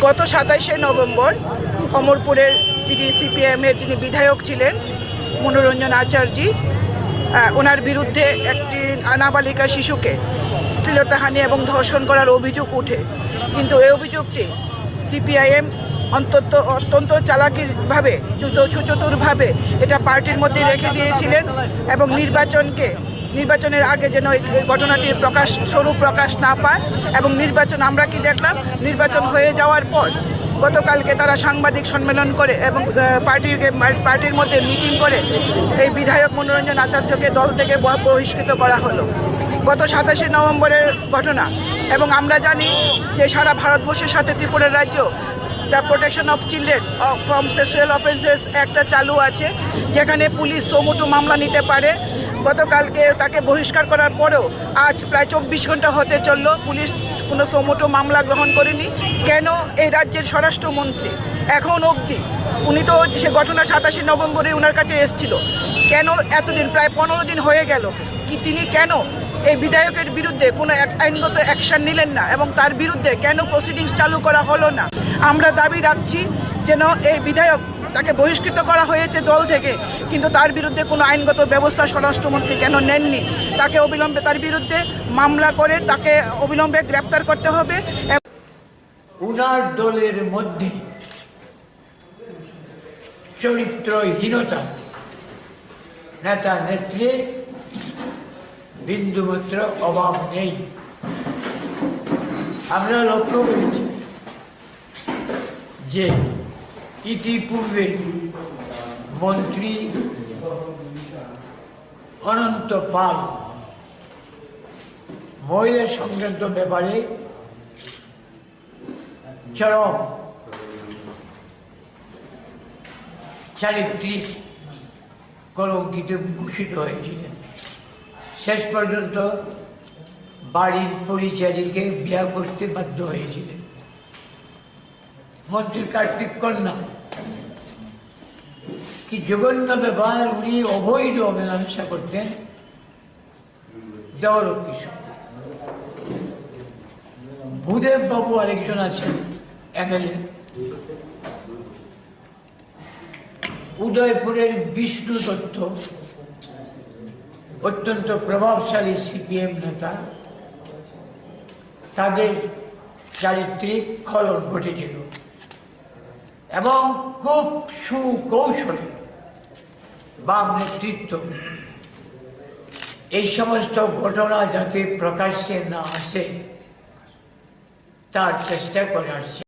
গত সাতাইশে নভেম্বর অমরপুরের যিনি সিপিএমের যিনি বিধায়ক ছিলেন, মনোরঞ্জন আচার্যি ওনার বিরুদ্ধে একটি নাবালিকা শিশুকে শ্লীলতাহানি এবং ধর্ষণ করার অভিযোগ উঠে। কিন্তু এই অভিযোগটি সিপিআইএম অন্তত অত্যন্ত চালাকিভাবে চুত- সুচতুরভাবে এটা পার্টির মধ্যে রেখে দিয়েছিলেন এবং নির্বাচনকে নির্বাচনের আগে যেন এই ঘটনাটির প্রকাশ স্বরূপ প্রকাশ না পায় এবং নির্বাচন আমরা কি দেখলাম? নির্বাচন হয়ে যাওয়ার পর গতকালকে তারা সাংবাদিক সম্মেলন করে এবং আহ, পার্টির পার্টির মধ্যে মিটিং করে এই বিধায়ক মনোরঞ্জন আচার্যকে দল থেকে বহিষ্কৃত করা হলো। গত সাতাশে নভেম্বরের ঘটনা এবং আমরা জানি যে সারা ভারতবর্ষের সাথে ত্রিপুরা রাজ্য the protection of children from sexual offences একটা চালু আছে যেখানে পুলিশ সমুটো মামলা নিতে পারে। গতকালকে তাকে বহিষ্কার করার পরেও আজ প্রায় চব্বিশ ঘণ্টা হতে চলল। পুলিশ কোনো সমুটো মামলা গ্রহণ করেনি। কেন? এই রাজ্যের স্বরাষ্ট্রমন্ত্রী। এখন অবধি উনি তো সে ঘটনা সাতাশে নভেম্বরে ওনার কাছে এসেছিল। কেন এতদিন? প্রায় পনেরো দিন হয়ে গেল। কি তিনি কেন এই বিধায়কের বিরুদ্ধে কোনো আইনগত অ্যাকশন নিলেন না এবং তার বিরুদ্ধে কেন প্রসিডিংস চালু করা হলো না? আমরা দাবি রাখছি যেন এই বিধায়ক তাকে বহিষ্কৃত করা হয়েছে দল থেকে, কিন্তু তার বিরুদ্ধে কোনো আইনগত ব্যবস্থা স্বরাষ্ট্রমন্ত্রী কেন নেননি? তাকে অবিলম্বে তার বিরুদ্ধে মামলা করে তাকে অবিলম্বে গ্রেপ্তার করতে হবে উনার দলের মধ্যে চরিত্রহীনতা। নেতা নেত্রীর বিন্দুমাত্র অভাব নেই। আমরা লক্ষ্য করেছি যে ইতিপূর্বে মন্ত্রী অনন্ত পাল মহিলা সংক্রান্ত ব্যাপারে চরম চারিত্রিক কলঙ্কিতে ভূষিত হয়েছিলেন। শেষ পর্যন্ত বাড়ির পরিচারীকে বিয়া করতে বাধ্য হয়েছিলেন। মন্ত্রী কার্তিক কন্যা কি জঘন্য ব্যাপার উনি অবৈধ মেলামেশা করতেন। দেওয়ারক্ষীর সঙ্গে ভূদেব বাবু আরেকজন আছেন এমএলএ উদয়পুরের বিষ্ণু দত্ত, অত্যন্ত প্রভাবশালী সিপিএম নেতা। তাদের চারিত্রিক খলন ঘটেছিল। এবং খুব সুকৌশলে বা নেতৃত্ব। এই সমস্ত ঘটনা যাতে প্রকাশ্যে না আসে, তার চেষ্টা করে আসছে